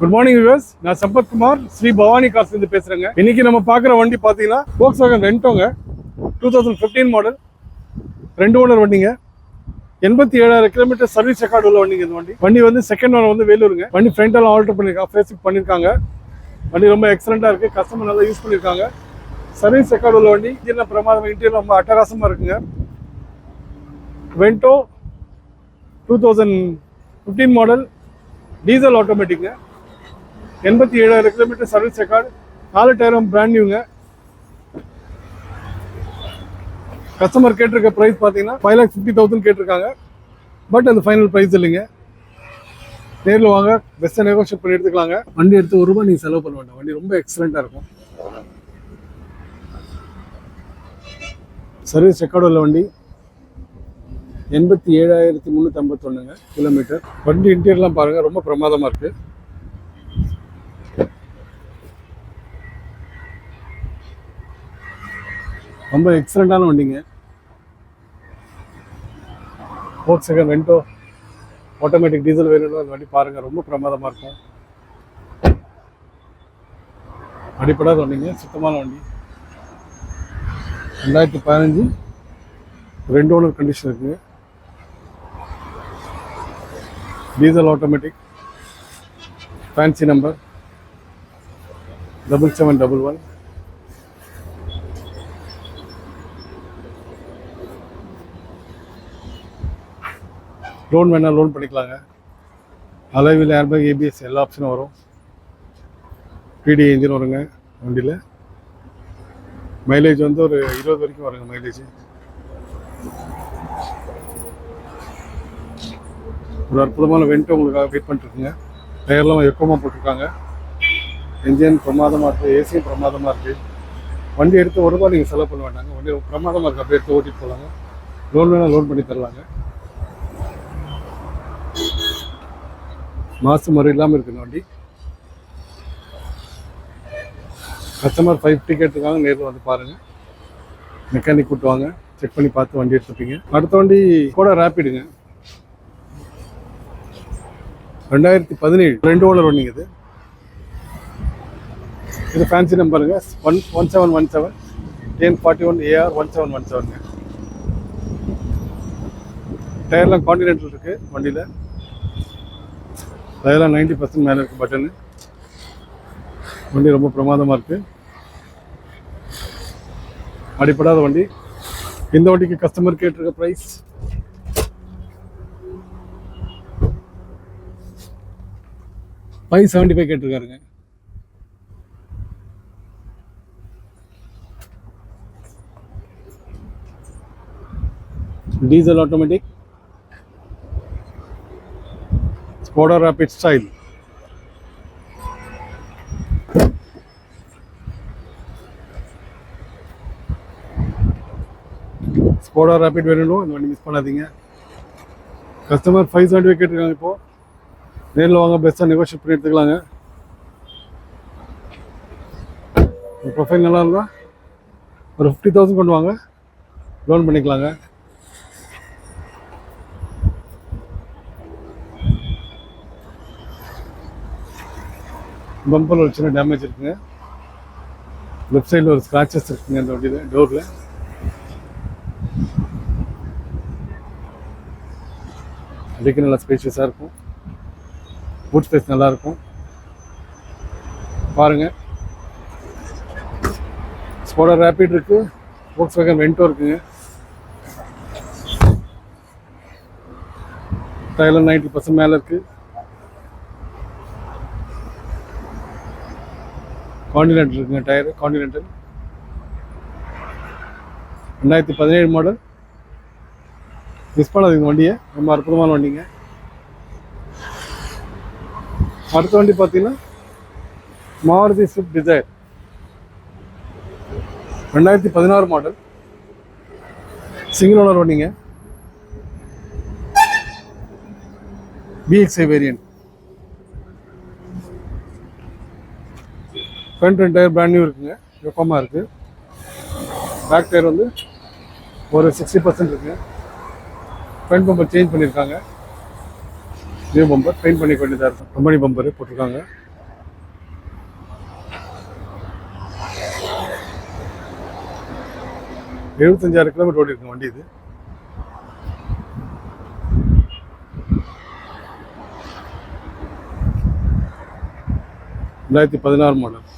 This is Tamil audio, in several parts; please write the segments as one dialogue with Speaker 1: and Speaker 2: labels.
Speaker 1: குட் மார்னிங் வியூவர்ஸ் நான் சம்பத் குமார் ஸ்ரீ பவானி கார்ஸ் இருந்து பேசுறேங்க. இன்னைக்கு நம்ம பார்க்குற வண்டி பார்த்தீங்கன்னா போக்ஸ் வேகன் ரெண்டோங்க டூ தௌசண்ட் ஃபிஃப்டீன் மாடல் ரெண்டு ஓனர் வண்டிங்க. எண்பத்தி ஏழாயிரம் கிலோமீட்டர் சர்வீஸ் ரெக்கார்டு உள்ள வண்டிங்க இந்த வண்டி. வண்டி வந்து செகண்ட் ஓனர் வந்து வேலூருங்க. வண்டி ஃப்ரண்டெல்லாம் ஆல்டர் பண்ணியிருக்காங்க ஃபேஸிக் பண்ணியிருக்காங்க வண்டி ரொம்ப எக்ஸலண்ட்டாக இருக்குது கஸ்டமர் நல்லா யூஸ் பண்ணியிருக்காங்க சர்வீஸ் ரெக்கார்டு உள்ள வண்டி. இன்ஜினில் பிரமாதம் இன்டீரியர் ரொம்ப அட்டகாசமாக இருக்குங்க. Vento two thousand fifteen model diesel ஆட்டோமேட்டிக்ங்க எண்பத்தி ஏழாயிரம் கிலோமீட்டர் சர்வீஸ் ரெக்கார்டு நாலு டயரும் பிராண்ட் நியூங்க கஸ்டமர் கேட்டிருக்க ப்ரைஸ் பார்த்தீங்கன்னா ஃபைவ் லேக் ஃபிஃப்டி தௌசண்ட் கேட்டிருக்காங்க. பட் அது ஃபைனல் ப்ரைஸ் இல்லைங்க. நேரில் வாங்க பெஸ்ட்டாக நெகோஷியேட் பண்ணி எடுத்துக்கலாங்க. வண்டி எடுத்து ஒரு ரூபாய் நீங்கள் செலவு பண்ண வேண்டாம். வண்டி ரொம்ப எக்ஸலண்ட்டாக இருக்கும். சர்வீஸ் ரெக்கார்டு உள்ள வண்டி எண்பத்தி ஏழாயிரத்தி முந்நூற்றி ஐம்பத்தொன்னுங்க கிலோமீட்டர் வண்டி இன்டீரியர்லாம் பாருங்கள் ரொம்ப பிரமாதமாக இருக்குது ரொம்ப எக்ஸலண்ட்டான வண்டிங்க. Four second Vento automatic diesel வேணும்னா அந்த வண்டி பாருங்கள் ரொம்ப பிரமாதமாக இருக்கும். அடிப்படாத வண்டிங்க சுத்தமான வண்டி. ரெண்டாயிரத்தி பதினஞ்சு ரெண்டு ஓனர் கண்டிஷன் இருக்குங்க diesel automatic fancy number double seven double one loan வேணால் லோன் பண்ணிக்கலாங்க. அலைவில் ஏர்பேக் ஏபிஎஸ் எல்லா ஆப்ஷனும் வரும். பிடி இன்ஜின் வருங்க வண்டியில். மைலேஜ் வந்து ஒரு இருபது வரைக்கும் வருங்க மைலேஜ் ஒரு அற்புதமான வெண்ட்டு உங்களுக்காக வெயிட் பண்ணிட்டுருக்குங்க டயர்லாம் எக்கமாக போட்டிருக்காங்க. இன்ஜின் பிரமாதமாக இருக்குது ஏசியும் பிரமாதமாக இருக்குது வண்டி எடுத்து ஒரு ரூபாய் நீங்கள் செலவு பண்ண வேண்டாங்க. வண்டி பிரமாதமாக இருக்குது அப்படியே எடுத்து ஓட்டிட்டு போகலாங்க லோன் வேணால் லோன் பண்ணி தரலாங்க. மாசு முறை இல்லாமல் இருக்குங்க வண்டி கஸ்டமர் ஃபைவ் டிக்கெட் நேரில் வந்து பாருங்கள் மெக்கானிக் கூட்டுவாங்க செக் பண்ணி பார்த்து வண்டி எடுத்துப்பீங்க. அடுத்த வண்டி கூட ரேப்பிடுங்க ரெண்டாயிரத்தி பதினேழு. ரெண்டு ஓனர் வண்டிங்க இது. இது fancy நம்பருங்க one one seven one seven TN forty one AR one seven one செவனுங்க டயர்லாம் கான்டினென்டல் இருக்குது வண்டியில். அதெல்லாம் நைன்டி பர்சன்ட் மேலே இருக்குது பட்டனு வண்டி ரொம்ப பிரமாதமாக இருக்குது அடிப்படாத வண்டி. இந்த வண்டிக்கு கஸ்டமர் கேட்டிருக்க price five seventy five கேட்டிருக்காருங்க. Diesel automatic Skoda Rapid style Skoda Rapid வேணும் இந்த வண்டி மிஸ் பண்ணாதீங்க. கஸ்டமர் ஃபைவ் சர்டிஃபிகேட் இருக்காங்க கேட்டிருக்காங்க இப்போது நேரில் வாங்க பெஸ்ட்டாக நெகோஷியேட் பண்ணி எடுத்துக்கலாங்க. ப்ரொஃபைல் நல்லா இருந்தால் ஒரு ஃபிஃப்டி தௌசண்ட் கொண்டு வாங்க. லோன் பண்ணிக்கலாங்க. பம்பர் ஒரு சின்ன டேமேஜ் இருக்குங்க. லெஃப்ட் சைடில் ஒரு ஸ்க்ராச்சஸ் இருக்குங்க அந்த வண்டியில் டோரில் அடிக்க நல்லா ஸ்பேஷியஸாக இருக்கும். பூட் ஸ்பேஸ் நல்லாயிருக்கும் பாருங்கள் பாருங்க. ரேப்பிட் இருக்குது இருக்கு. ஃபோக்ஸ் வேகன் இருக்குங்க. டயர்லாம் நைன்டி பர்சன்ட் மேலே இருக்குது காண்டினென்ட் இருக்குங்க டயர் காண்டினென்டல் ரெண்டாயிரத்தி பதினேழு மாடல் மிஸ் பண்ணாதீங்க வண்டியை. ரொம்ப அற்புதமான வண்டிங்க. அடுத்த வண்டி பார்த்தீங்கன்னா மாருதி ஸ்விஃப்ட் டிசைர் ரெண்டாயிரத்தி பதினாறு மாடல் சிங்கிள் ஓனர் வண்டிங்க. பிஎக்ஸ்ஐ வேரியன்ட் ஃப்ரண்ட் ரெண்டு டயர் பிராண்ட் நியூ இருக்குங்க. வெப்பமாக இருக்குது பேக் டயர் வந்து ஒரு சிக்ஸ்டி பர்சன்ட் இருக்குங்க ஃப்ரண்ட் பம்பர் சேஞ்ச் பண்ணியிருக்காங்க நியூ பம்பர் பெயிண்ட் பண்ணி வேண்டியதாக இருக்கும். கம்பெனி பம்பர் போட்டிருக்காங்க. எழுபத்தஞ்சாயிரம் கிலோமீட்டர் ஓடி இருக்குங்க வண்டி இது. ரெண்டாயிரத்தி பதினாறு மாடல்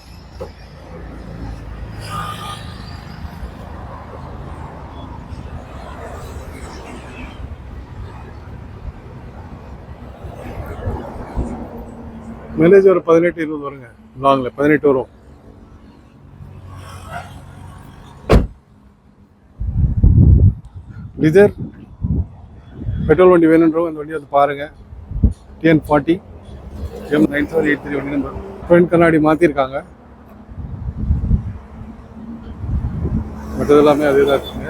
Speaker 1: மைலேஜ் ஒரு பதினெட்டு இருபது வருங்க. லாங்கில் பதினெட்டு வரும். டிசைர் பெட்ரோல் வண்டி வேணுன்றவங்க அந்த வண்டி வந்து பாருங்க. TN forty M nine seven eight three வண்டி நம்பர் ஃப்ரண்ட் கண்ணாடி மாற்றிருக்காங்க மற்றது எல்லாமே அதே தான் இருக்குது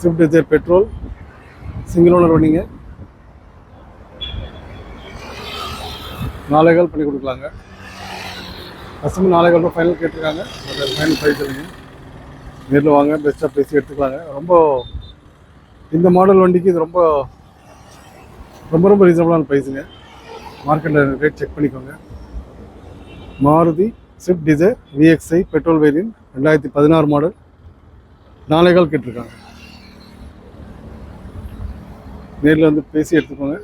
Speaker 1: Swift Dzire petrol single owner வண்டிங்க. நாளை கால் பண்ணி கொடுக்கலாங்க. கஸ்டமர் நாளை கால் ஃபைனல் கேட்டிருக்காங்க. அது ஃபைனல் ப்ரைஸ் இல்லைங்க நேரில் வாங்க பெஸ்ட்டாக பேசி எடுத்துக்கலாங்க. ரொம்ப இந்த மாடல் வண்டிக்கு இது ரொம்ப ரொம்ப ரொம்ப ரீசனபிளான ப்ரைஸுங்க மார்க்கெட்டில் ரேட் செக் பண்ணிக்கோங்க. Maruti Swift Dzire VXI petrol variant ரெண்டாயிரத்தி பதினாறு மாடல் நாளை கால் கேட்டிருக்காங்க. நேரில் வந்து பேசி எடுத்துக்கோங்க.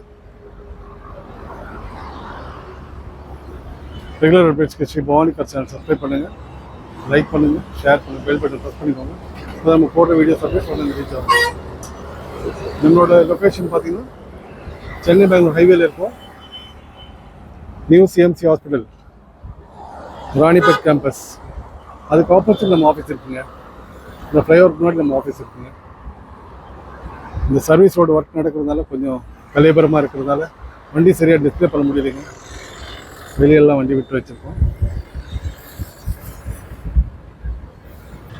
Speaker 1: ரெகுலர் அப்டேட்ஸ்க்கு கட்சி பவானி கார் சேனல் சப்ஸ்கிரைப் பண்ணுங்கள் லைக் பண்ணுங்கள் ஷேர் பண்ணுங்கள் பெல் பட்டன் ப்ரெஸ் பண்ணிக்கோங்க. அதை நம்ம போடுற வீடியோஸ் அப்டேட்ஸ் பண்ணுங்கள் ரீச் ஆகும். நம்மளோட லொக்கேஷன் பார்த்தீங்கன்னா சென்னை பெங்களூர் ஹைவேல இருக்கும். New CMC hospital Ranipet campus அதுக்கு ஆப்போசிட் நம்ம ஆஃபீஸ் இருக்குங்க. இந்த ஃப்ளைஓவர் முன்னாடி நம்ம ஆஃபீஸ் இருக்குங்க. இந்த சர்வீஸ் ரோடு ஒர்க் நடக்கிறதுனால கொஞ்சம் கலையபரமாக இருக்கிறதால வண்டி சரியாக டிஸ்ப்ளே பண்ண முடியலைங்க. வெளியெல்லாம் வண்டி விட்டு வச்சுருக்கோம்.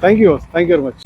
Speaker 1: Thank you thank you very much